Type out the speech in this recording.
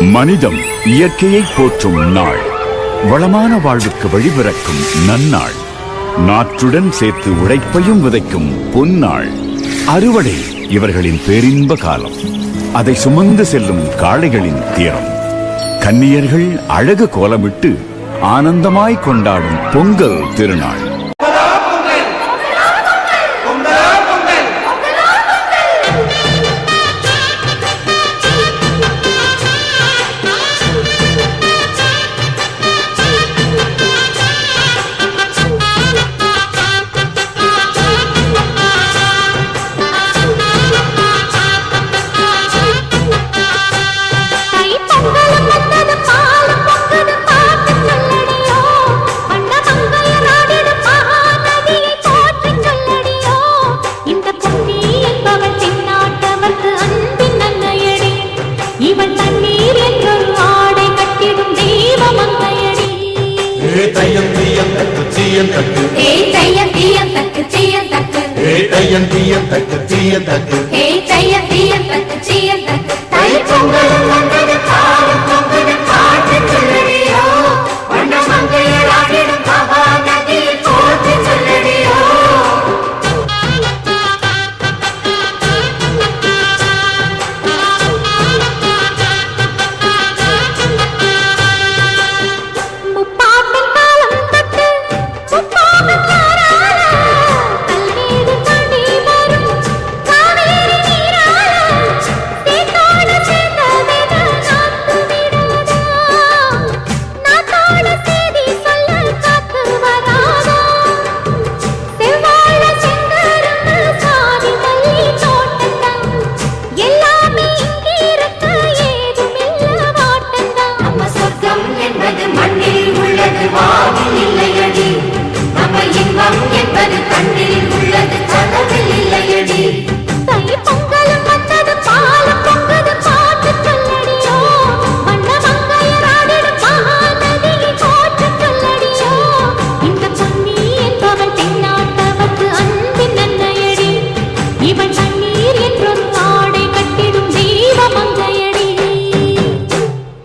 மனிதம் இயற்கையை போற்றும் நாள். வளமான வாழ்வுக்கு வழிபிறக்கும் நன்னாள். நாற்றுடன் சேர்த்து உழைப்பையும் விதைக்கும் பொன்னாள். அறுவடை இவர்களின் பேரின்ப காலம். அதை சுமந்து செல்லும் காளைகளின் தீரம் கன்னியர்கள் அழகு கோலமிட்டு ஆனந்தமாய் கொண்டாடும் பொங்கல் திருநாள். தீயத்தக்கு தீயத்தக்கு தீயத்தக்கு தீயத்தக்கு வாதி இல்லையடி. நம்ம இன்பம் என்பது